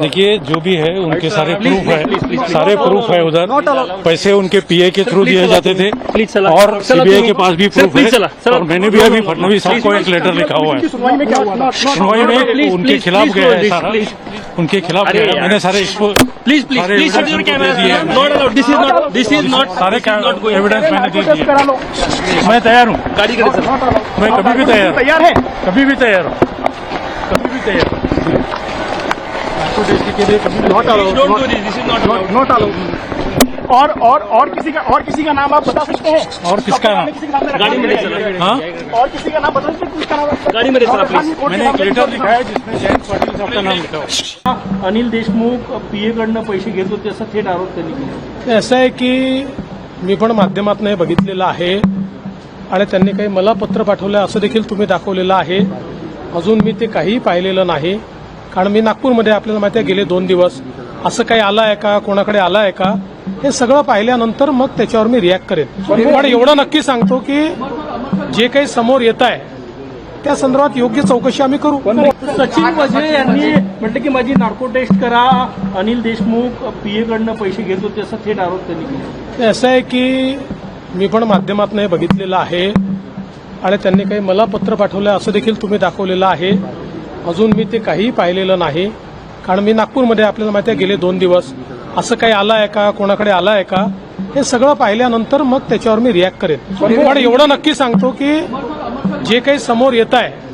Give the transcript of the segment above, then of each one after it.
देखिए जो भी है उनके सारे प्रूफ है सारे प्रूफ है उधर पैसे उनके पीए के थ्रू दिए जाते थे और सीबीआई के पास भी प्रूफ है और मैंने भी अभी फडनवीस साहब को एक लेटर लिखा हुआ है सुनवाई में उनके खिलाफ गया है सारा उनके खिलाफ गया मैंने सारे हैं। Not allowed. This is not. This is not. सारे. एविडेंस मैंने दे दिए मैं तैयार हूँ गाड़ी करे सर मैं कभी भी तैयार तैयार है कभी भी तैयार हूँ हूँ। don't do this. This is not allowed. और और और किसी का और किसी का नाम आप बता सकते हैं? और किसका? नाम? गाड़ी में है? सर हाँ। और किसी का नाम बता सकते हैं? किसका नाम गाड़ी में सर प्लीज़ मैंने एक लेटर लिखा है जिसमें जयंत पाटिल साहब का नाम लिखा हुआ अनिल देशमुख पीए कडनं पैसे घेत होते असा थेट आरोप त्यांनी केला. असं आहे की मी पण माध्यमातून हे बघितलेलं आहे. आणि त्यांनी काही मला पत्र पाठवलं आहे असं देखील तुम्ही दाखवलेलं आहे. अजून मी ते काहीही पाहिलेलं नाही. कारण मी नागपूरमध्ये आपल्याला माहिती आहे गेले दोन दिवस. असं काही आलं आहे का? कोणाकडे आलं आहे का? हे सगळं पाहिल्यानंतर मग त्याच्यावर मी रिॲक्ट करेन. पण एवढं नक्की सांगतो की जे काही समोर येत आहे त्या संदर्भात योग्य चौकशी आम्ही करू. सचिन वझे यांनी म्हटलं की माझी नार्को टेस्ट करा. अनिल देशमुख पीए कडनं पैसे घेत होते असा थेट आरोप त्यांनी केला. असं आहे की मी पण माध्यमातून हे बघितलेलं आहे. आणि त्यांनी काही मला पत्र पाठवलं आहे असं देखील तुम्ही दाखवलेलं आहे. अजून मी ते काहीही पाहिलेलं नाही. कारण मी नागपूरमध्ये आपल्याला माहिती आहे गेले दोन दिवस. असं काही आलं आहे का? कोणाकडे आलं आहे का? हे सगळं पाहिल्यानंतर मग त्याच्यावर मी रिॲक्ट करेन. पण एवढं नक्की सांगतो की जे काही समोर येत आहे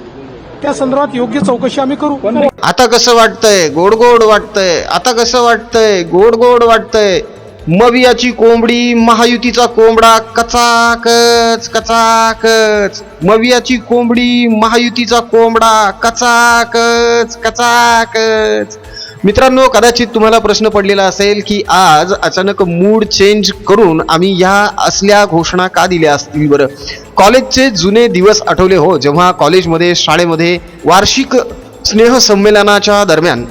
त्या संदर्भात योग्य चौकशी आम्ही करू. आता कसं वाटतंय? गोड गोड वाटतंय. आता कसं वाटतंय? गोड गोड वाटतंय. मवियाची कोंबडी महायुतीचा कोंबडा कचाकच कचाकच. मवियाची कोंबडी महायुतीचा कोंबडा कचाकच कचाकच. मित्रांनो कदाचित तुम्हाला प्रश्न पडलेला असेल की आज अचानक मूड चेंज करून आम्ही ह्या असल्या घोषणा का दिल्या असतील बरं? कॉलेजचे जुने दिवस आठवले हो जेव्हा कॉलेजमध्ये शाळेमध्ये वार्षिक स्नेहसंमेलनाच्या दरम्यान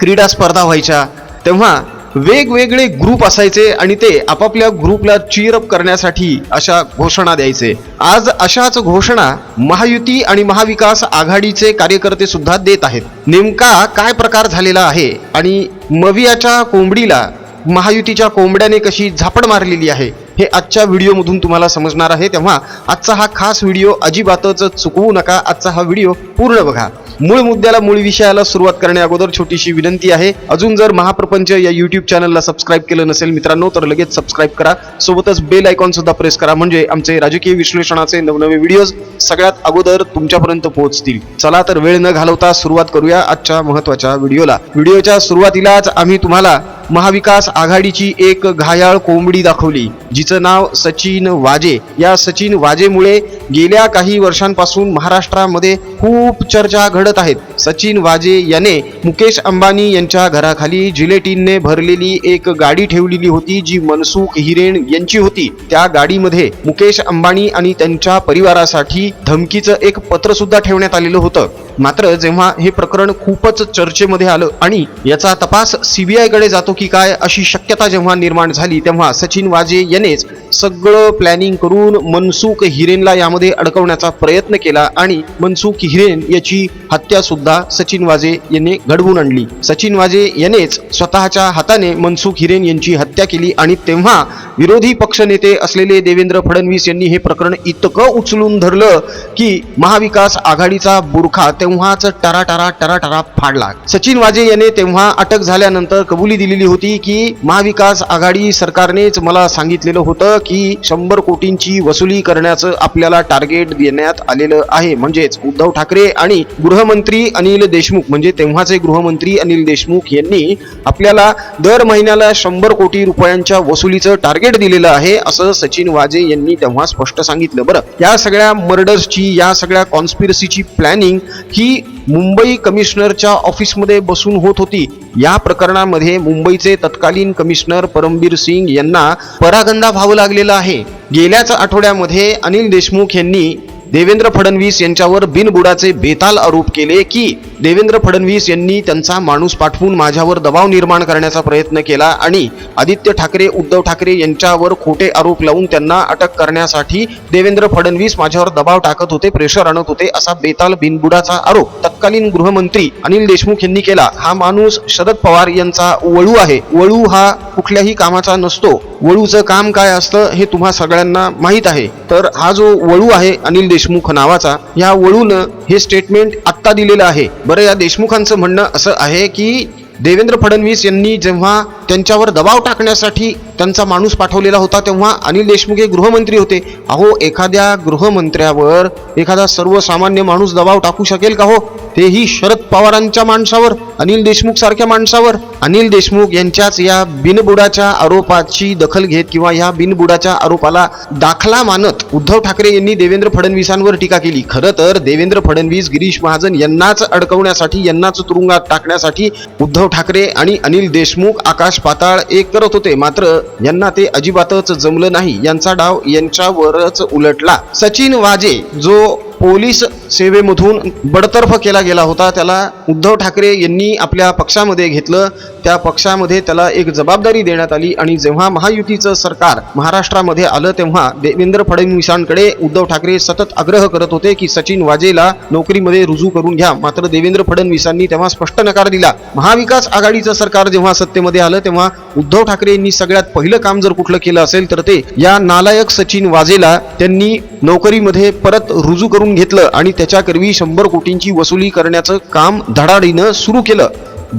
क्रीडा स्पर्धा व्हायच्या तेव्हा वेगवेगळे ग्रुप असायचे आणि ते आपापल्या ग्रुपला चीरअप करण्यासाठी अशा घोषणा द्यायचे. आज अशाच घोषणा महायुती आणि महाविकास आघाडीचे कार्यकर्ते सुद्धा देत आहेत. नेमका काय प्रकार झालेला आहे आणि मवियाच्या कोंबडीला महायुतीच्या कोंबड्याने कशी झापड मारलेली आहे हे आजच्या व्हिडिओमधून तुम्हाला समजणार आहे. तेव्हा आजचा हा खास व्हिडिओ अजिबातच चुकवू नका. आजचा हा व्हिडिओ पूर्ण बघा. मूळ मुद्द्याला मूळ विषयाला सुरुवात करण्या अगोदर छोटीशी विनंती आहे. अजून जर महाप्रपंच या युट्यूब चॅनलला सबस्क्राईब केलं नसेल मित्रांनो तर लगेच सबस्क्राईब करा. सोबतच बेल आयकॉन सुद्धा प्रेस करा. म्हणजे आमचे राजकीय विश्लेषणाचे नवनवे व्हिडिओज सगळ्यात अगोदर तुमच्यापर्यंत पोहोचतील. चला तर वेळ न घालवता सुरुवात करूया आजच्या महत्त्वाच्या व्हिडिओला. व्हिडिओच्या सुरुवातीलाच आम्ही तुम्हाला महाविकास आघाडीची एक घायाळ कोंबडी दाखवली जिचं नाव सचिन वाजे. या सचिन वाजेमुळे गेल्या काही वर्षांपासून महाराष्ट्रामध्ये खूप चर्चा घडत आहेत. सचिन वाजे याने मुकेश अंबानी यांच्या घराखाली जिलेटिनने भरलेली एक गाडी ठेवलेली होती जी मनसुख हिरेन यांची होती. त्या गाडीमध्ये मुकेश अंबानी आणि त्यांच्या परिवारासाठी धमकीचं एक पत्र सुद्धा ठेवण्यात आलेलं होतं. मात्र जेव्हा हे प्रकरण खूपच चर्चेमध्ये आलं आणि याचा तपास सीबीआयकडे जातो की काय अशी शक्यता जेव्हा निर्माण झाली तेव्हा सचिन वाजे यानेच सगळं प्लॅनिंग करून मनसुख हिरेनला यामध्ये अडकवण्याचा प्रयत्न केला आणि मनसुख हिरेन याची हत्या सुद्धा सचिन वाजे यांनी घडवून आणली. सचिन वाजे यानेच स्वतःच्या हाताने मनसुख हिरेन यांची हत्या केली आणि तेव्हा विरोधी पक्षनेते असलेले देवेंद्र फडणवीस यांनी हे प्रकरण इतकं उचलून धरलं की महाविकास आघाडीचा बुरखा तेव्हाच टराटरा टराटरा फाडला. सचिन वाजे याने तेव्हा अटक झाल्यानंतर कबुली दिलेली होती की महाविकास आघाडी सरकारनेच मला सांगितलेलं होतं की शंभर कोटींची वसुली करण्याचं आपल्याला टार्गेट देण्यात आलेलं आहे. म्हणजेच उद्धव ठाकरे आणि गृहमंत्री अनिल देशमुख म्हणजे तेव्हाचे गृहमंत्री अनिल देशमुख यांनी आपल्याला दर महिन्याला शंभर कोटी रुपयांच्या वसुलीचं टार्गेट दिलेलं आहे असं सचिन वाजे यांनी तेव्हा स्पष्ट सांगितलं. बरं या सगळ्या मर्डर्सची या सगळ्या कॉन्स्पिरसीची प्लॅनिंग ही मुंबई कमिशनरच्या ऑफिसमध्ये बसून होत होती. या प्रकरणामध्ये मुंबईचे तत्कालीन कमिशनर परमबीर सिंग यांना परागंदा व्हावं लागलेला आहे. गेल्याच आठवड्यामध्ये अनिल देशमुख यांनी देवेंद्र फडणवीस यांच्यावर बिनबुडाचे बेताल आरोप केले की देवेंद्र फडणवीस यांनी त्यांचा माणूस पाठवून माझ्यावर दबाव निर्माण करण्याचा प्रयत्न केला आणि आदित्य ठाकरे उद्धव ठाकरे यांच्यावर खोटे आरोप लावून त्यांना अटक करण्यासाठी देवेंद्र फडणवीस माझ्यावर दबाव टाकत होते प्रेशर आणत होते असा बेताल बिनबुडाचा आरोप तत्कालीन गृहमंत्री अनिल देशमुख यांनी केला. हा माणूस शरद पवार यांचा वळू आहे. वळू हा कुठल्याही कामाचा नसतो. वळूचं काम काय असतं हे तुम्हा सगळ्यांना माहीत आहे. तर हा जो वळू आहे अनिल देशमुख देशमुख नावाचा या वळून हे स्टेटमेंट आत्ता दिलेलं आहे. बरं या देशमुखांचं म्हणणं असं आहे की देवेंद्र फडणवीस यांनी जेव्हा त्यांच्यावर दबाव टाकण्यासाठी त्यांचा माणूस पाठवलेला होता तेव्हा अनिल देशमुख हे गृहमंत्री होते. अहो एखाद्या गृहमंत्र्यावर एखादा सर्वसामान्य माणूस दबाव टाकू शकेल का हो? तेही शरद पवारांच्या माणसावर अनिल देशमुख सारख्या माणसावर. अनिल देशमुख यांच्याच या बिनबुडाच्या आरोपाची दखल घेत किंवा या बिनबुडाच्या आरोपाला दाखला मानत उद्धव ठाकरे यांनी देवेंद्र फडणवीसांवर टीका केली. खरं तर देवेंद्र फडणवीस गिरीश महाजन यांनाच अडकवण्यासाठी यांनाच तुरुंगात टाकण्यासाठी उद्धव ठाकरे आणि अनिल देशमुख आकाश पाताळ एक करत होते. मात्र यांना ते अजिबातच जमलं नाही. यांचा डाव यांच्यावरच उलटला. सचिन वाजे जो पोलीस सेवेमधून बडतर्फ केला गेला होता. त्याला उद्धव ठाकरे यांनी आपल्या पक्षामध्ये घेतलं. त्या पक्षामध्ये त्याला एक जबाबदारी देण्यात आली आणि जेव्हा महायुतीचं सरकार महाराष्ट्रामध्ये आलं तेव्हा देवेंद्र फडणवीसांकडे उद्धव ठाकरे सतत आग्रह करत होते की सचिन वाजेला नोकरीमध्ये रुजू करून घ्या. मात्र देवेंद्र फडणवीसांनी तेव्हा स्पष्ट नकार दिला. महाविकास आघाडीचं सरकार जेव्हा सत्तेमध्ये आलं तेव्हा उद्धव ठाकरे यांनी सगळ्यात पहिलं काम जर कुठलं केलं असेल तर ते या नालायक सचिन वाजेला त्यांनी नोकरीमध्ये परत रुजू करून घेतलं आणि त्याच्याकरवी शंभर कोटींची वसुली करण्याचं काम धडाडीनं सुरू केलं.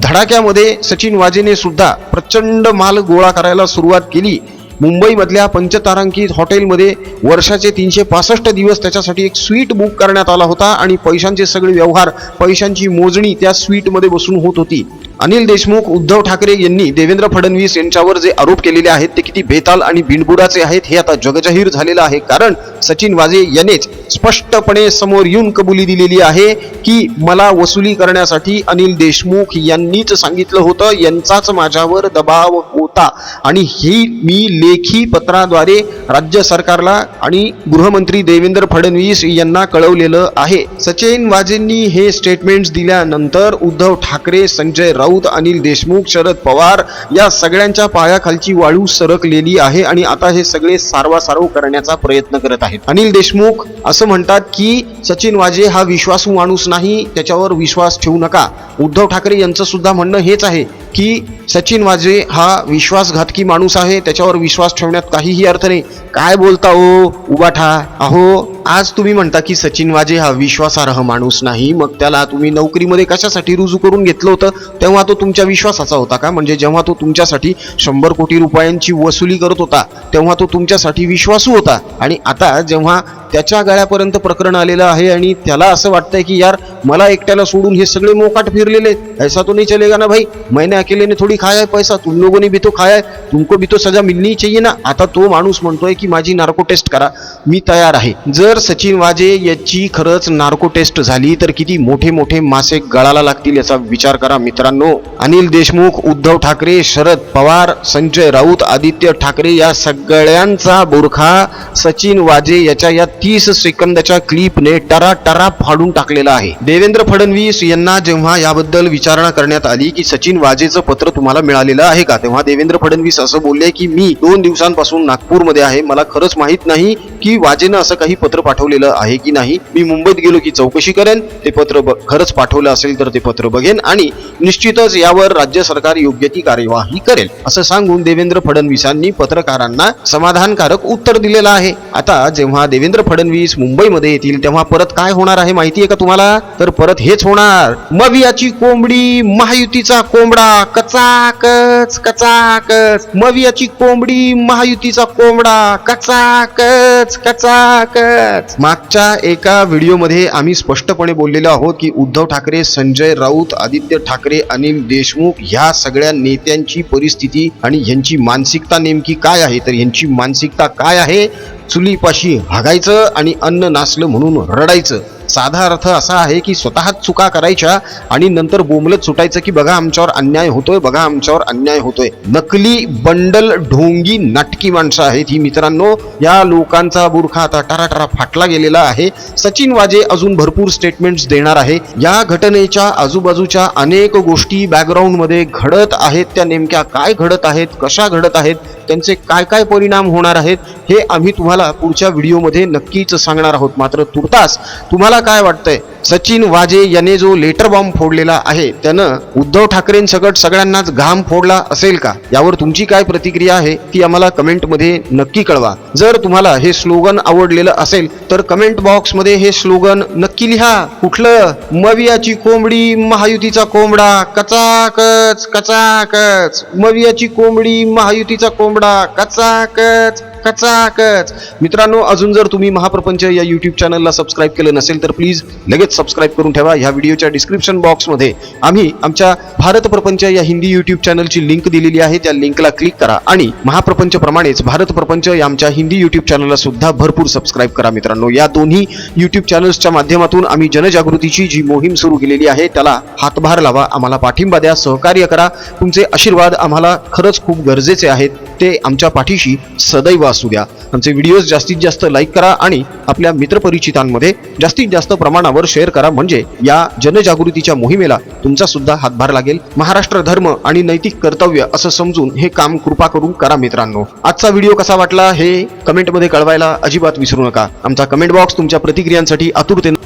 धडाक्यामध्ये सचिन वाजेने सुद्धा प्रचंड माल गोळा करायला सुरुवात केली. मुंबईमधल्या पंचतारांकित हॉटेलमध्ये वर्षाचे तीनशे पासष्ट दिवस त्याच्यासाठी एक स्वीट बुक करण्यात आला होता आणि पैशांचे सगळे व्यवहार पैशांची मोजणी त्या स्वीटमध्ये बसून होत होती. अनिल देशमुख उद्धव ठाकरे यांनी देवेंद्र फडणवीस यांच्यावर जे आरोप केलेले आहेत ते किती बेताल आणि बिनबुडाचे आहेत हे आता जगजाहीर झालेलं आहे. कारण सचिन वाजे यांनीच स्पष्टपणे समोर येऊन कबुली दिलेली आहे की मला वसुली करण्यासाठी अनिल देशमुख यांनीच सांगितलं होतं यांचाच माझ्यावर दबाव होता. आणि ही मी ले लेखी पत्राद्वारे राज्य सरकारला आणि गृहमंत्री देवेंद्र फडणवीस यांना कळवलेलं आहे. सचिन वाजेंनी हे स्टेटमेंट्स दिल्यानंतर उद्धव ठाकरे संजय राऊत अनिल देशमुख शरद पवार या सगळ्यांच्या पायाखालची वाळू सरकलेली आहे आणि आता हे सगळे सारवासारव करण्याचा प्रयत्न करत आहेत. अनिल देशमुख असं म्हणतात की सचिन वाजे हा विश्वासू माणूस नाही त्याच्यावर विश्वास ठेवू नका. उद्धव ठाकरे यांचं सुद्धा म्हणणं हेच आहे. की सचिन वाजे हा विश्वासघातकी माणूस आहे त्याच्यावर विश्वास ठेवण्यात काहीही अर्थ नाही. काय बोलता हो? उबाठा अहो आज तुम्ही म्हणता की सचिन वाजे हा विश्वासार्ह माणूस नाही मग त्याला तुम्ही नोकरीमध्ये कशासाठी रुजू करून घेतलं होतं? तेव्हा तो तुमच्या विश्वासाचा होता का? म्हणजे जेव्हा तो तुमच्यासाठी शंभर कोटी रुपयांची वसुली करत होता तेव्हा तो तुमच्यासाठी विश्वासू होता. आणि आता जेव्हा त्याच्या गळ्यापर्यंत प्रकरण आलेलं आहे आणि त्याला असं वाटतंय की यार मला एकट्याला सोडून हे सगळे मोकाट फिरलेले ऐसा तो नहीं चलेगा ना भाई. मैंने अकेले ने थोडी खाया है पैसा. तुम लोगों ने भी तो खाया है तुमको भी तो सजा मिलनी चाहिए ना. आता तो माणूस म्हणतोय की माझी नार्को टेस्ट करा. मी तयार आहे. जर सचिन वाजे याची खरंच नार्को टेस्ट झाली तर किती मोठे मोठे मासे गळाला लागतील याचा विचार करा मित्रांनो. अनिल देशमुख उद्धव ठाकरे शरद पवार संजय राऊत आदित्य ठाकरे या सगळ्यांचा बुरखा सचिन वाजे याच्या या तीस सेकंदाच्या क्लिपने टरा टरा फाडून टाकलेला आहे. देवेंद्र फडणवीस यांना जेव्हा याबद्दल विचारणा करण्यात आली की सचिन वाजेचं पत्र तुम्हाला मिळालेलं आहे का तेव्हा देवेंद्र फडणवीस असं बोलले की मी दोन दिवसांपासून नागपूरमध्ये आहे. मला खरंच माहीत नाही की वाजेनं असं काही पत्र पाठवलेलं आहे की नाही. मी मुंबईत गेलो की चौकशी करेन. ते पत्र खरंच पाठवलं असेल तर ते पत्र बघेन आणि निश्चितच यावर राज्य सरकार योग्य ती कार्यवाही करेल. असं सांगून देवेंद्र फडणवीसांनी पत्रकारांना समाधानकारक उत्तर दिलेलं आहे. आता जेव्हा देवेंद्र फडणवीस मुंबईमध्ये येतील तेव्हा परत काय होणार आहे माहिती आहे का तुम्हाला? तर परत हेच होणार. मवियाची कोंबडी महायुतीचा कोंबडा कचाकच कचाकच. मवियाची कोंबडी महायुतीचा कोंबडा कचाकच कचाकच. मागच्या एका व्हिडिओमध्ये आम्ही स्पष्टपणे बोललेलो आहोत की उद्धव ठाकरे संजय राऊत आदित्य ठाकरे अनिल देशमुख ह्या सगळ्या नेत्यांची परिस्थिती आणि यांची मानसिकता नेमकी काय आहे? तर यांची मानसिकता काय आहे? चुलीपाशी हागायचं आणि अन्न नासलं म्हणून रडायचं. साधा अर्थ असा आहे की स्वतःच चुका करायच्या आणि नंतर बोंबलत सुटायचं की बघा आमच्यावर अन्याय होतोय बघा आमच्यावर अन्याय होतोय. नकली बंडल ढोंगी नाटकी माणसं आहेत ही मित्रांनो. या लोकांचा बुरखा आता टराटरा फाटला गेलेला आहे. सचिन वाजे अजून भरपूर स्टेटमेंट्स देणार आहे. या घटनेच्या आजूबाजूच्या अनेक गोष्टी बॅकग्राऊंडमध्ये घडत आहेत. त्या नेमक्या काय घडत आहेत कशा घडत आहेत त्यांचे काय काय परिणाम होणार आहेत हे आम्ही तुम्हाला पुढच्या व्हिडिओमध्ये नक्कीच सांगणार आहोत. मात्र तुर्तास तुम्हाला काय वाटतंय? सचिन वाजे याने जो लेटर बॉम्ब फोडलेला आहे त्यानं उद्धव ठाकरेंसकट सगळ्यांनाच घाम फोडला असेल का? यावर तुमची काय प्रतिक्रिया आहे ती आम्हाला कमेंटमध्ये नक्की कळवा. जर तुम्हाला हे स्लोगन आवडलेलं असेल तर कमेंट बॉक्समध्ये हे स्लोगन नक्की लिहा. कुठलं? मवियाची कोंबडी महायुतीचा कोंबडा. कचाकच कचाकच. मवियाची कोंबडी महायुतीचा कोंबडा. कचाकच. कचाकच. मित्रांनो अजून जर तुम्ही महाप्रपंच या यूट्यूब चॅनलला सबस्क्राईब केलं नसेल तर प्लीज लगेच सबस्क्राईब करून ठेवा. ह्या व्हिडिओच्या डिस्क्रिप्शन बॉक्समध्ये आम्ही आमच्या भारत प्रपंच या हिंदी यूट्यूब चॅनलची लिंक दिलेली आहे. त्या लिंकला क्लिक करा आणि महाप्रपंच प्रमाणेच भारत प्रपंच या आमच्या हिंदी यूट्यूब चॅनलला सुद्धा भरपूर सबस्क्राईब करा मित्रांनो. या दोन्ही यूट्यूब चॅनल्सच्या माध्यमातून आम्ही जनजागृतीची जी मोहीम सुरू केलेली आहे त्याला हातभार लावा. आम्हाला पाठिंबा द्या सहकार्य करा. तुमचे आशीर्वाद आम्हाला खरंच खूप गरजेचे आहेत. ते आमच्या पाठीशी सदैव असू द्या. आमचे व्हिडिओज जास्तीत जास्त लाईक करा आणि आपल्या मित्रपरिचितांमध्ये जास्तीत जास्त प्रमाणावर शेअर करा. म्हणजे या जनजागृतीच्या मोहिमेला तुमचा सुद्धा हातभार लागेल. महाराष्ट्र धर्म आणि नैतिक कर्तव्य असं समजून हे काम कृपा करून करा मित्रांनो. आजचा व्हिडिओ कसा वाटला हे कमेंटमध्ये कळवायला अजिबात विसरू नका. आमचा कमेंट बॉक्स तुमच्या प्रतिक्रियांसाठी आतुरतेने